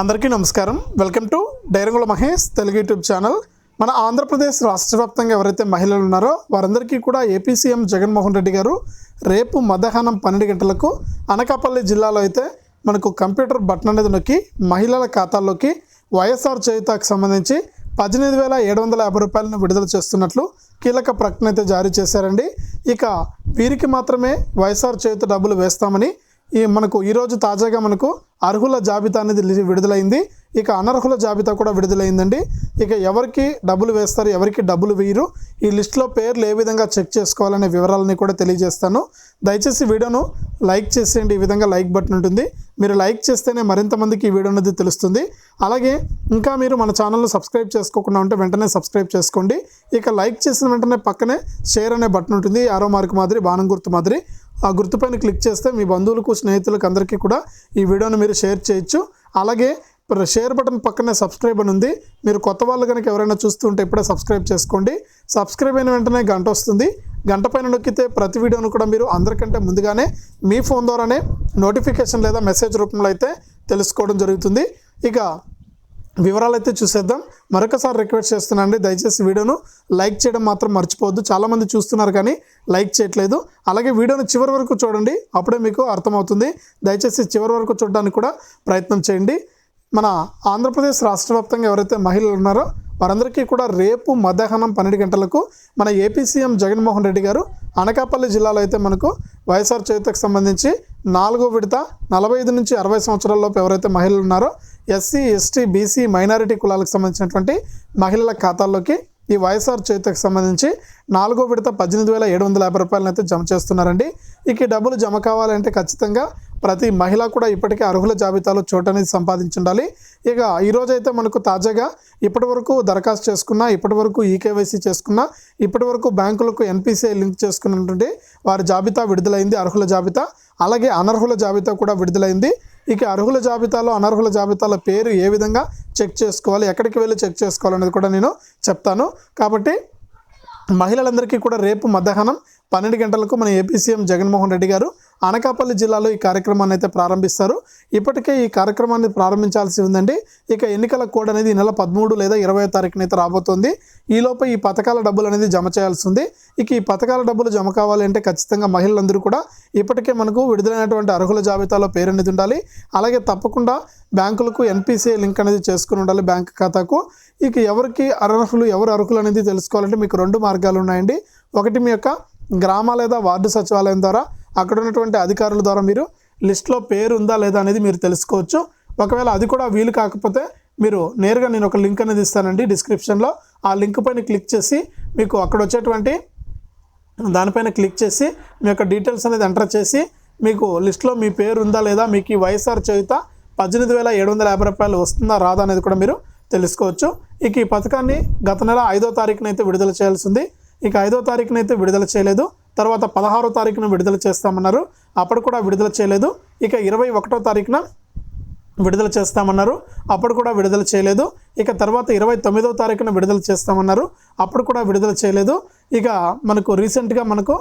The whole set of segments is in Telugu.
అందరికీ నమస్కారం. Welcome to Dairangula Mahesh Telugu YouTube channel. మన ఆంధ్రప్రదేశ్ రాష్ట్ర వ్యాప్తంగా ఎవరైతే మహిళలు ఉన్నారో వారందరికీ కూడా ఏపీ సీఎం జగన్మోహన్ రెడ్డి గారు రేపు మధ్యాహ్నం పన్నెండు గంటలకు అనకాపల్లి జిల్లాలో అయితే మనకు కంప్యూటర్ బటన్ అనేది నొక్కి మహిళల ఖాతాల్లోకి వైఎస్ఆర్ చేయుతకు సంబంధించి పద్దెనిమిది వేల ఏడు వందల యాభై రూపాయలను విడుదల చేస్తున్నట్లు కీలక ప్రకటన అయితే జారీ చేశారండి. ఇక వీరికి మాత్రమే వైఎస్ఆర్ చేయుత డబ్బులు వేస్తామని ఈ మనకు ఈరోజు తాజాగా మనకు అర్హుల జాబితా అనేది విడుదలైంది. ఇక అనర్హుల జాబితా కూడా విడుదలైందండి. ఇక ఎవరికి డబ్బులు వేస్తారు ఎవరికి డబ్బులు వేయరు ఈ లిస్టులో పేర్లు ఏ విధంగా చెక్ చేసుకోవాలనే వివరాలని కూడా తెలియజేస్తాను. దయచేసి వీడియోను లైక్ చేసేయండి. ఈ విధంగా లైక్ బటన్ ఉంటుంది. మీరు లైక్ చేస్తేనే మరింత మందికి ఈ వీడియో అనేది తెలుస్తుంది. అలాగే ఇంకా మీరు మన ఛానల్ను సబ్స్క్రైబ్ చేసుకోకుండా ఉంటే వెంటనే సబ్స్క్రైబ్ చేసుకోండి. ఇక లైక్ చేసిన వెంటనే పక్కనే షేర్ అనే బటన్ ఉంటుంది. ఆరో మార్క్ మాదిరి బాణం గుర్తు మాదిరి. ఆ గుర్తుపైన క్లిక్ చేస్తే మీ బంధువులకు స్నేహితులకు అందరికీ కూడా ఈ వీడియోని మీరు షేర్ చేయొచ్చు. అలాగే షేర్ బటన్ పక్కనే సబ్స్క్రైబ్ అని ఉంది. మీరు కొత్త వాళ్ళు కనుక ఎవరైనా చూస్తుంటే ఇప్పుడే సబ్స్క్రైబ్ చేసుకోండి. సబ్స్క్రైబ్ అయిన వెంటనే గంట వస్తుంది. గంట పైన నొక్కితే ప్రతి వీడియోను కూడా మీరు అందరికంటే ముందుగానే మీ ఫోన్ ద్వారానే నోటిఫికేషన్ లేదా మెసేజ్ రూపంలో అయితే తెలుసుకోవడం జరుగుతుంది. ఇక వివరాలు అయితే చూసేద్దాం. మరొకసారి రిక్వెస్ట్ చేస్తున్నానండి దయచేసి వీడియోను లైక్ చేయడం మాత్రం మర్చిపోవద్దు. చాలామంది చూస్తున్నారు కానీ లైక్ చేయట్లేదు. అలాగే వీడియోను చివరి వరకు చూడండి అప్పుడే మీకు అర్థమవుతుంది. దయచేసి చివరి వరకు చూడడానికి కూడా ప్రయత్నం చేయండి. మన ఆంధ్రప్రదేశ్ రాష్ట్ర వ్యాప్తంగా ఎవరైతే మహిళలు ఉన్నారో వారందరికీ కూడా రేపు మధ్యాహ్నం పన్నెండు గంటలకు మన ఏపీ సీఎం జగన్మోహన్ రెడ్డి గారు అనకాపల్లి జిల్లాలో అయితే మనకు వైఎస్ఆర్ చేతికి సంబంధించి నాలుగో విడత నలభై ఐదు నుంచి అరవై సంవత్సరాలలోపు ఎవరైతే మహిళలు ఉన్నారో ఎస్సీ ఎస్టీ బీసీ మైనారిటీ కులాలకు సంబంధించినటువంటి మహిళల ఖాతాల్లోకి ఈ వైఎస్ఆర్ చేతికి సంబంధించి నాలుగో విడత పద్దెనిమిది వేల ఏడు వందల యాభై రూపాయలను అయితే జమ చేస్తున్నారండి. ఇక డబ్బులు జమ కావాలంటే ఖచ్చితంగా ప్రతి మహిళ కూడా ఇప్పటికే అర్హుల జాబితాలో చోటు అనేది సంపాదించి ఉండాలి ఇక ఈరోజు అయితే మనకు తాజాగా ఇప్పటి వరకు దరఖాస్తు చేసుకున్న ఇప్పటి వరకు ఈకేవైసీ చేసుకున్న ఇప్పటి వరకు బ్యాంకులకు ఎన్పిసిఐ లింక్ చేసుకున్నటువంటి వారి జాబితా విడుదలైంది అర్హుల జాబితా. అలాగే అనర్హుల జాబితా కూడా విడుదలైంది. ఇక అర్హుల జాబితాలో అనర్హుల జాబితాలో పేరు ఏ విధంగా చెక్ చేసుకోవాలి ఎక్కడికి వెళ్ళి చెక్ చేసుకోవాలనేది కూడా నేను చెప్తాను. కాబట్టి మహిళలందరికీ కూడా రేపు మధ్యాహ్నం పన్నెండు గంటలకు మన ఏపీ సీఎం జగన్మోహన్ రెడ్డి గారు అనకాపల్లి జిల్లాలో ఈ కార్యక్రమాన్ని అయితే ప్రారంభిస్తారు. ఇప్పటికే ఈ కార్యక్రమాన్ని ప్రారంభించాల్సి ఉందండి ఇక ఎన్నికల కోడ్ అనేది ఈ నెల పదమూడు లేదా ఇరవై తారీఖున అయితే రాబోతుంది. ఈలోపు ఈ పథకాల డబ్బులు అనేది జమ చేయాల్సి ఉంది ఇక ఈ పథకాల డబ్బులు జమ కావాలంటే ఖచ్చితంగా మహిళలందరూ కూడా ఇప్పటికే మనకు విడుదలైనటువంటి అర్హుల జాబితాలో పేరు అనేది ఉండాలి. అలాగే తప్పకుండా బ్యాంకులకు ఎన్పిసిఐ లింక్ అనేది చేసుకుని ఉండాలి బ్యాంక్ ఖాతాకు. ఇక ఎవరికి అర్హులు ఎవరు అర్హులు అనేది తెలుసుకోవాలంటే మీకు రెండు మార్గాలు ఉన్నాయండి. ఒకటి మీ యొక్క గ్రామ లేదా వార్డు సచివాలయం ద్వారా అక్కడ ఉన్నటువంటి అధికారుల ద్వారా మీరు లిస్ట్లో పేరు ఉందా లేదా అనేది మీరు తెలుసుకోవచ్చు. ఒకవేళ అది కూడా వీలు కాకపోతే మీరు నేరుగా నేను ఒక లింక్ అనేది ఇస్తానండి డిస్క్రిప్షన్లో. ఆ లింక్ పైన క్లిక్ చేసి మీకు అక్కడ వచ్చేటువంటి దానిపైన క్లిక్ చేసి మీ యొక్క డీటెయిల్స్ అనేది ఎంటర్ చేసి మీకు లిస్ట్లో మీ పేరు ఉందా లేదా మీకు ఈ వైఎస్ఆర్ చేయుత పద్దెనిమిది వేల ఏడు వందల యాభై రూపాయలు వస్తుందా రాదా అనేది కూడా మీరు తెలుసుకోవచ్చు. ఇక ఈ పథకాన్ని గత నెల ఐదో తారీఖునైతే విడుదల చేయాల్సింది ఇక ఐదో తారీఖున అయితే విడుదల చేయలేదు. తర్వాత పదహారో తారీఖున విడుదల చేస్తామన్నారు. అప్పుడు కూడా విడుదల చేయలేదు. ఇక ఇరవై ఒకటో తారీఖున విడుదల చేస్తామన్నారు. అప్పుడు కూడా విడుదల చేయలేదు. ఇక తర్వాత ఇరవై తొమ్మిదో తారీఖున విడుదల చేస్తామన్నారు. అప్పుడు కూడా విడుదల చేయలేదు. ఇక మనకు రీసెంట్గా మనకు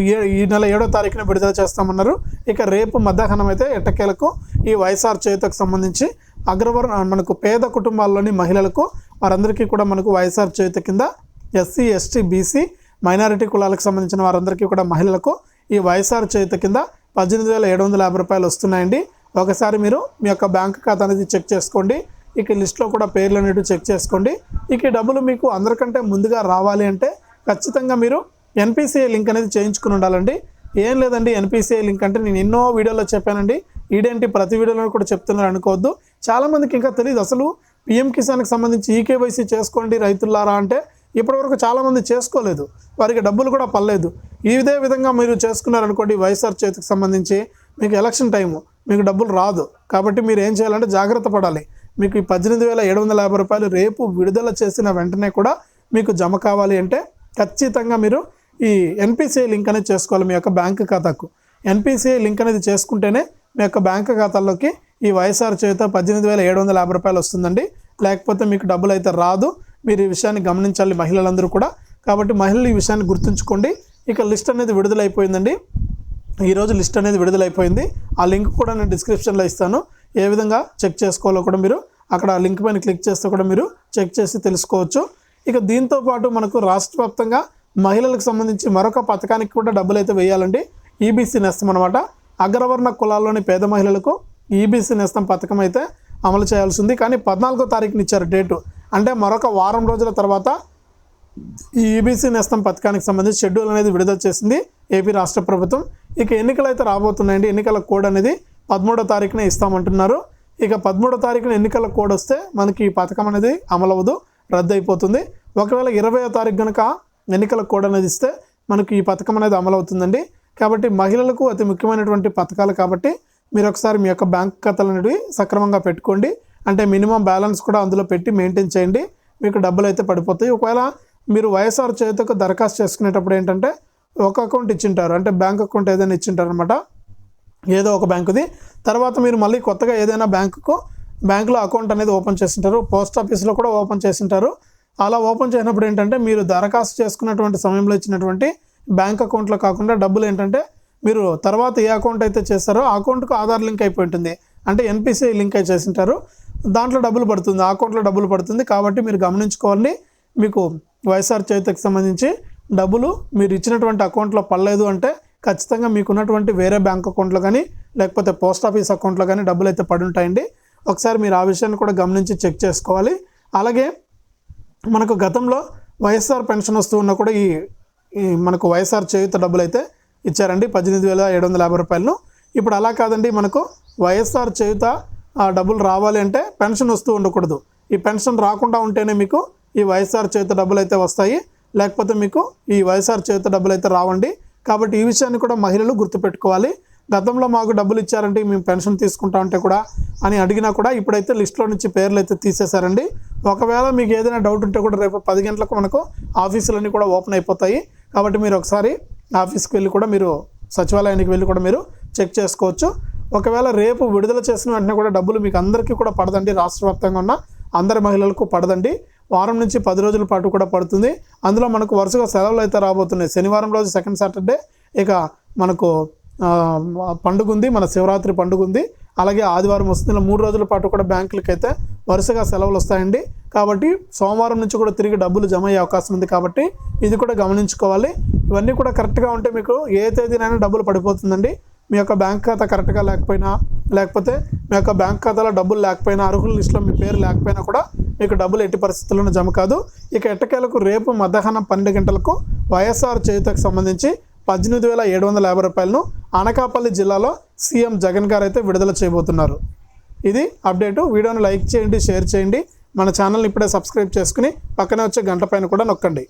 ఏ- ఈ నెల ఏడో తారీఖున విడుదల చేస్తామన్నారు. ఇక రేపు మధ్యాహ్నం అయితే ఎట్టకేలకు ఈ వైఎస్ఆర్ చేతకు సంబంధించి అగ్రవర్ మనకు పేద కుటుంబాల్లోని మహిళలకు వారందరికీ కూడా మనకు వైఎస్ఆర్ చేత కింద ఎస్సీ ఎస్టీ బీసీ మైనారిటీ కులాలకు సంబంధించిన వారందరికీ కూడా మహిళలకు ఈ వైఎస్ఆర్ చేత కింద పద్దెనిమిది వేల ఏడు వందల యాభై రూపాయలు వస్తున్నాయండి. ఒకసారి మీరు మీ యొక్క బ్యాంక్ ఖాతా అనేది చెక్ చేసుకోండి. ఇక లిస్ట్లో కూడా పేర్లు అనేవి చెక్ చేసుకోండి. ఇక డబ్బులు మీకు అందరికంటే ముందుగా రావాలి అంటే ఖచ్చితంగా మీరు ఎన్పిసిఐ లింక్ అనేది చేయించుకుని ఉండాలండి. ఏం లేదండి ఎన్పిసిఐ లింక్ అంటే నేను ఎన్నో వీడియోలో చెప్పానండి. ఈడేంటి ప్రతి వీడియోలో కూడా చెప్తున్నారు అనుకోవద్దు. చాలామందికి ఇంకా తెలియదు అసలు పిఎం కిసాన్కి సంబంధించి ఈకేవైసీ చేసుకోండి రైతులారా అంటే ఇప్పటివరకు చాలామంది చేసుకోలేదు. వారికి డబ్బులు కూడా పర్లేదు ఇదే విధంగా మీరు చేసుకున్నారనుకోండి వైఎస్ఆర్ చేతికి సంబంధించి మీకు ఎలక్షన్ టైము మీకు డబ్బులు రాదు. కాబట్టి మీరు ఏం చేయాలంటే జాగ్రత్త పడాలి. మీకు ఈ పద్దెనిమిది వేల ఏడు వందల యాభై రూపాయలు రేపు విడుదల చేసిన వెంటనే కూడా మీకు జమ కావాలి అంటే ఖచ్చితంగా మీరు ఈ ఎన్పిసిఐ లింక్ అనేది చేసుకోవాలి మీ యొక్క బ్యాంక్ ఖాతాకు. ఎన్పిసిఐ లింక్ అనేది చేసుకుంటేనే మీ యొక్క బ్యాంక్ ఖాతాలోకి ఈ వైఎస్ఆర్ చేత పద్దెనిమిది వేల ఏడు వందల యాభై రూపాయలు వస్తుందండి. లేకపోతే మీకు డబ్బులు అయితే రాదు. మీరు ఈ విషయాన్ని గమనించాలి మహిళలందరూ కూడా. కాబట్టి మహిళలు ఈ విషయాన్ని గుర్తుంచుకోండి. ఇక లిస్ట్ అనేది విడుదలైపోయిందండి. ఈరోజు లిస్ట్ అనేది విడుదలైపోయింది. ఆ లింక్ కూడా నేను డిస్క్రిప్షన్లో ఇస్తాను. ఏ విధంగా చెక్ చేసుకోవాలో కూడా మీరు అక్కడ లింక్ పైన క్లిక్ చేస్తే కూడా మీరు చెక్ చేసి తెలుసుకోవచ్చు. ఇక దీంతో పాటు మనకు రాష్ట్ర వ్యాప్తంగా మహిళలకు సంబంధించి మరొక పథకానికి కూడా డబ్బులు అయితే వేయాలండి ఈబీసీ నేస్తం అనమాట అగ్రవర్ణ కులాల్లోని పేద మహిళలకు ఈబీసీ నేస్తం పథకం అయితే అమలు చేయాల్సింది కానీ పద్నాలుగో తారీఖున ఇచ్చారు డేటు. అంటే మరొక వారం రోజుల తర్వాత ఈ ఈబీసీ నేస్తం పథకానికి సంబంధించి షెడ్యూల్ అనేది విడుదల చేసింది ఏపీ రాష్ట్ర ప్రభుత్వం. ఇక ఎన్నికలు అయితే రాబోతున్నాయండి. ఎన్నికల కోడ్ అనేది పదమూడో తారీఖున ఇస్తామంటున్నారు. ఇక పదమూడో తారీఖున ఎన్నికల కోడ్ వస్తే మనకి ఈ పథకం అనేది అమలవదు రద్దు అయిపోతుంది ఒకవేళ ఇరవయో తారీఖు కనుక ఎన్నికల కోడ్ అనేది ఇస్తే మనకి ఈ పథకం అనేది అమలవుతుందండి. కాబట్టి మహిళలకు అతి ముఖ్యమైనటువంటి పథకాలు కాబట్టి మీరు ఒకసారి మీ యొక్క బ్యాంక్ ఖాతాలు అనేవి సక్రమంగా పెట్టుకోండి. అంటే మినిమం బ్యాలెన్స్ కూడా అందులో పెట్టి మెయింటైన్ చేయండి. మీకు డబ్బులు అయితే పడిపోతాయి. ఒకవేళ మీరు వైఎస్ఆర్ చేతికి దరఖాస్తు చేసుకునేటప్పుడు ఏంటంటే ఒక అకౌంట్ ఇచ్చింటారు. అంటే బ్యాంక్ అకౌంట్ ఏదైనా ఇచ్చింటారు అనమాట ఏదో ఒక బ్యాంకుది. తర్వాత మీరు మళ్ళీ కొత్తగా ఏదైనా బ్యాంకుకు బ్యాంకులో అకౌంట్ అనేది ఓపెన్ చేసింటారు. పోస్ట్ ఆఫీస్లో కూడా ఓపెన్ చేసింటారు. అలా ఓపెన్ చేసినప్పుడు ఏంటంటే మీరు దరఖాస్తు చేసుకున్నటువంటి సమయంలో ఇచ్చినటువంటి బ్యాంక్ అకౌంట్లో కాకుండా డబ్బులు ఏంటంటే మీరు తర్వాత ఏ అకౌంట్ అయితే చేస్తారో ఆ అకౌంట్కు ఆధార్ లింక్ అయిపోయి ఉంటుంది. అంటే ఎన్పిసిఐ లింక్ అయి చేసింటారు. దాంట్లో డబ్బులు పడుతుంది ఆ అకౌంట్లో డబ్బులు పడుతుంది కాబట్టి మీరు గమనించుకోవాలి. మీకు వైఎస్ఆర్ చేతికి సంబంధించి డబ్బులు మీరు ఇచ్చినటువంటి అకౌంట్లో పడలేదు అంటే ఖచ్చితంగా మీకు ఉన్నటువంటి వేరే బ్యాంక్ అకౌంట్లో కానీ లేకపోతే పోస్ట్ ఆఫీస్ అకౌంట్లో కానీ డబ్బులు అయితే పడి ఉంటాయండి. ఒకసారి మీరు ఆ విషయాన్ని కూడా గమనించి చెక్ చేసుకోవాలి. అలాగే మనకు గతంలో వైఎస్ఆర్ పెన్షన్ వస్తూ కూడా ఈ ఈ మనకు వైఎస్ఆర్ చేయుత డబ్బులు అయితే ఇచ్చారండి పద్దెనిమిది వేల ఏడు వందల యాభై రూపాయలను. ఇప్పుడు అలా కాదండి మనకు వైఎస్ఆర్ చేయుత ఆ డబ్బులు రావాలి అంటే పెన్షన్ వస్తూ ఉండకూడదు. ఈ పెన్షన్ రాకుండా ఉంటేనే మీకు ఈ వైఎస్ఆర్ చేత డబ్బులు అయితే వస్తాయి. లేకపోతే మీకు ఈ వైఎస్ఆర్ చేత డబ్బులు అయితే రావండి. కాబట్టి ఈ విషయాన్ని కూడా మహిళలు గుర్తుపెట్టుకోవాలి. గతంలో మాకు డబ్బులు ఇచ్చారంటే మేము పెన్షన్ తీసుకుంటా ఉంటే కూడా అని అడిగినా కూడా ఇప్పుడైతే లిస్ట్లో నుంచి పేర్లు అయితే తీసేశారండి. ఒకవేళ మీకు ఏదైనా డౌట్ ఉంటే కూడా రేపు పది గంటలకు మనకు ఆఫీసులన్నీ కూడా ఓపెన్ అయిపోతాయి. కాబట్టి మీరు ఒకసారి ఆఫీస్కి వెళ్ళి కూడా మీరు సచివాలయానికి వెళ్ళి కూడా మీరు చెక్ చేసుకోవచ్చు. ఒకవేళ రేపు విడుదల చేసిన వెంటనే కూడా డబ్బులు మీకు అందరికీ కూడా పడదండి. రాష్ట్ర వ్యాప్తంగా ఉన్న అందరి మహిళలకు పడదండి. వారం నుంచి పది రోజుల పాటు కూడా పడుతుంది. అందులో మనకు వరుసగా సెలవులు అయితే రాబోతున్నాయి. శనివారం రోజు సెకండ్ సాటర్డే ఇక మనకు పండుగ ఉంది మన శివరాత్రి పండుగ ఉంది అలాగే ఆదివారం వస్తుంది. ఇలా మూడు రోజుల పాటు కూడా బ్యాంకులకి అయితే వరుసగా సెలవులు వస్తాయండి. కాబట్టి సోమవారం నుంచి కూడా తిరిగి డబ్బులు జమ అయ్యే అవకాశం ఉంది కాబట్టి ఇది కూడా గమనించుకోవాలి. ఇవన్నీ కూడా కరెక్ట్గా ఉంటే మీకు ఏ తేదీనైనా డబ్బులు పడిపోతుందండి. మీ యొక్క బ్యాంక్ ఖాతా కరెక్ట్గా లేకపోయినా లేకపోతే మీ యొక్క బ్యాంక్ ఖాతాలో డబ్బులు లేకపోయినా అర్హుల లిస్టులో మీ పేరు లేకపోయినా కూడా మీకు డబ్బులు ఎట్టి పరిస్థితుల్లోనూ జమ కాదు. ఇక ఎట్టకేలకు రేపు మధ్యాహ్నం పన్నెండు గంటలకు వైఎస్ఆర్ చేయుతకు సంబంధించి పద్దెనిమిది వేల ఏడు వందల యాభై రూపాయలను అనకాపల్లి జిల్లాలో సీఎం జగన్ గారు అయితే విడుదల చేయబోతున్నారు. ఇది అప్డేటు. వీడియోను లైక్ చేయండి షేర్ చేయండి. మన ఛానల్ని ఇప్పుడే సబ్స్క్రైబ్ చేసుకుని పక్కనే వచ్చే గంట పైన కూడా నొక్కండి.